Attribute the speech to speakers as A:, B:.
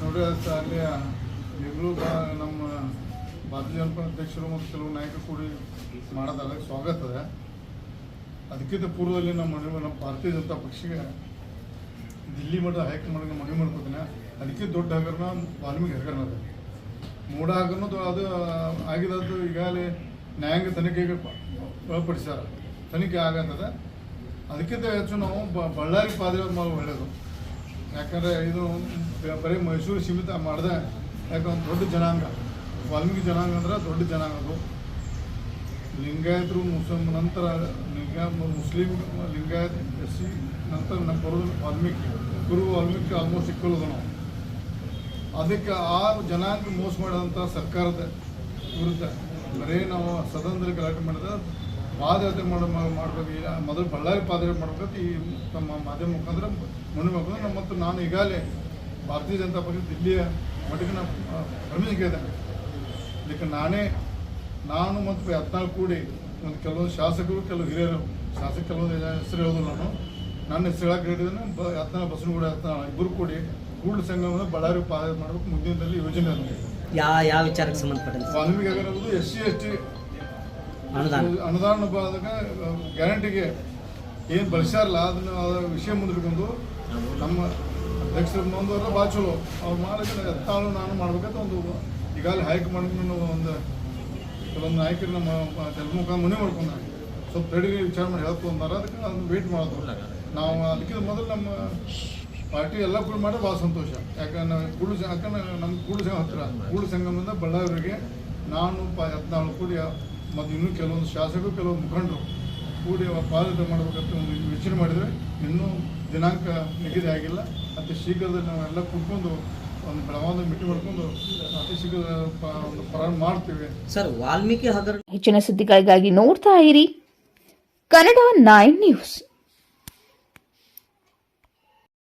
A: ನೋಡಿ ಅಲ್ಲಿ ಈಗಲೂ ನಮ್ಮ ಭಾರತೀಯ ಜನಪದ ಅಧ್ಯಕ್ಷರು ಮತ್ತು ಕೆಲವು ನಾಯಕರು ಕೂಡಿ ಮಾಡೋದಲ್ಲ ಸ್ವಾಗತ ಅದ ಅದಕ್ಕಿಂತ ಪೂರ್ವದಲ್ಲಿ ನಮ್ಮ ಮನೆ, ನಮ್ಮ ಭಾರತೀಯ ಜನತಾ ಪಕ್ಷಕ್ಕೆ ದಿಲ್ಲಿ ಮಠ ಹೈಕಮಾಂಡ್ಗೆ ಮನವಿ ಮಾಡ್ಕೋತೀನಿ. ಅದಕ್ಕೆ ದೊಡ್ಡ ಹಗರಣ ವಾಲ್ಮೀಕಿ ಹಗರಣ ಅದ. ಮೂಡ ಹಗರಣದ್ದು ಅದು ಆಗಿದ್ದು ಈಗಾಗಲೇ ನ್ಯಾಯಾಂಗ ತನಿಖೆಗೆ ಒಳಪಡಿಸ್ಯಾರ. ತನಿಖೆ ಆಗತ್ತದ ಅದಕ್ಕಿಂತ ಹೆಚ್ಚು ನಾವು ಬಳ್ಳಾರಿ ಮಾಡೋದು ಒಳ್ಳೆಯದು ಯಾಕಂದರೆ ಇದು ಬರೀ ಮೈಸೂರು ಸೀಮಿತ ಮಾಡಿದೆ, ಯಾಕಂದ್ರೆ ದೊಡ್ಡ ಜನಾಂಗ. ವಾಲ್ಮೀಕಿ ಜನಾಂಗ ಅಂದ್ರೆ ದೊಡ್ಡ ಜನಾಂಗ ಅದು. ಲಿಂಗಾಯತರು ಮುಸ್ಲಿಮ್ ನಂತರ ಲಿಂಗ ಮುಸ್ಲಿಂ ಲಿಂಗಾಯತ್ ಎಸ್ ಸಿ ನಂತರ ನಮ್ಮ ಬರೋದು ವಾಲ್ಮೀಕಿ. ಗುರು ವಾಲ್ಮೀಕಿ ಆಲ್ಮೋಸ್ಟ್ ಇಕ್ಕೊಳ್ಳೋದು ನಾವು. ಅದಕ್ಕೆ ಆ ಜನಾಂಗ ಮೋಸ ಮಾಡಿದಂಥ ಸರ್ಕಾರದ ವಿರುದ್ಧ ಬರೀ ನಾವು ಸದನದಲ್ಲಿ ಗಲಾಟೆ ಮಾಡಿದ ಪಾದಯಾತ್ರೆ ಮಾಡೋ ಮಾಡಬೇಕು ಈಗ ಮೊದಲು ಬಳ್ಳಾರಿ ಪಾದಯಾತ್ರೆ ಮಾಡ್ಬೇಕು ಈ ನಮ್ಮ ಮಾಧ್ಯಮ ಮುಖಾಂತರ ಮಾಡ್ಕೊಂಡು ನಮ್ಮ ಮತ್ತು ನಾನು ಈಗಾಗಲೇ ಭಾರತೀಯ ಜನತಾ ಪಕ್ಷ ದಿಲ್ಲಿಯ ಮಟ್ಟಿಗೆ ನಾನು ಪರ್ಮಿಷನ್ ಕೇಳಿದ್ದೇನೆ. ಇದಕ್ಕೆ ನಾನೇ ನಾನು ಮತ್ತು ಹದಿನಾಲ್ಕು ಕೂಡಿ ಒಂದು ಕೆಲವೊಂದು ಶಾಸಕರು ಕೆಲವು ಹಿರಿಯರು ಶಾಸಕ ಕೆಲವೊಂದು ಹೆಸರು ಹೇಳೋದು ನಾನು. ನನ್ನ ಹೆಸರು ಹೇಳಕ್ಕೆ ಹೇಳಿದ್ದೇನೆ ಬ ಹದಿನಾಲ್ಕು ಬಸವನಗೂಡ ಹದಿನಾಲ್ಕು ಇಬ್ಬರು ಕೂಡಿ ಕೂಡಲ ಸಂಘವನ್ನು ಬಳ್ಳಾರಿ ಪಾದ ಮಾಡಬೇಕು ಮುಂದಿನದಲ್ಲಿ ಯೋಜನೆ
B: ಯಾವ ಯಾವ ವಿಚಾರಕ್ಕೆ ಸಂಬಂಧಪಟ್ಟಂತೆ?
A: ವಾಲ್ಮೀಕಿ ಆಗಿರೋದು ಎಸ್ ಸಿ ಎಸ್ ಟಿ
B: ಅನುದಾನ.
A: ಗ್ಯಾರಂಟಿಗೆ ಏನು ಬಳಸ್ಯಾರಲ್ಲ, ಅದನ್ನ ಅದರ ವಿಷಯ ಮುಂದಿಟ್ಕೊಂಡು ನಮ್ಮ ಅಧ್ಯಕ್ಷರು ಮುಂದುವರೆದ ಭಾಳ ಚಲೋ. ಅವ್ರು ಮಾಡಿದ್ರೆ ಎತ್ತಾಳು ನಾನು ಮಾಡ್ಬೇಕಂತ ಒಂದು ಈಗಾಗಲೇ ಹೈಕಮಾಂಡ್ ಒಂದು ಕೆಲವೊಂದು ನಾಯಕರು ನಮ್ಮ ತೆಲುಗು ಮನೆ ಮಾಡ್ಕೊಂಡ ಸ್ವಲ್ಪ ತಡಿ ವಿಚಾರ ಮಾಡಿ ಹೇಳ್ಕೊಂಡಾರ ಅದಕ್ಕೆ ಅದನ್ನ ವೇಟ್ ಮಾಡೋದು ನಾವು ಅದಕ್ಕಿಂತ ಮೊದಲು ನಮ್ಮ ಪಾರ್ಟಿ ಎಲ್ಲ ಕೂಡ ಮಾಡಿ ಭಾಳ ಸಂತೋಷ. ಯಾಕಂದ್ರೆ ಕೂಡು ಯಾಕಂದ್ರೆ ನಮ್ಮ ಕೂಡು ಸಂಘ ಹತ್ತಿರ ಕೂಡು ಸಂಗಮದಿಂದ ಬಳ್ಳಾರಿಗೆ ನಾನು ಪ ಹದಿನಾಲ್ಕು ಕೂಡಿ ಮತ್ತು ಇನ್ನೂ ಕೆಲವೊಂದು ಶಾಸಕರು ಕೆಲವೊಂದು ಮುಖಂಡರು ಕೂಡಿ ಪಾದಯಾತ್ರೆ ಮಾಡಬೇಕಂತ ಒಂದು ಯೋಚನೆ ಮಾಡಿದರೆ ಇನ್ನೂ ದಿನಾಂಕ ನಿಗದಿ ಆಗಿಲ್ಲ. ಅತಿ ಶೀಘ್ರದಲ್ಲಿ ನಾವೆಲ್ಲ ಕೂತ್ಕೊಂಡು ಒಂದು ಬೆಳವಾದ ಮೀಟಿಂಗ್ ಮಾಡ್ಕೊಂಡು ಅತಿ ಶೀಘ್ರ ಪ- ಒಂದು ಪ್ರಾರಂಭ ಮಾಡ್ತೀವಿ.
B: ಸರ್ ವಾಲ್ಮೀಕಿ ಹಗರಣ
C: ಹೆಚ್ಚಿನ ಸುದ್ದಿಗಳಿಗಾಗಿ ನೋಡ್ತಾ ಇರಿ. Kannada nine news.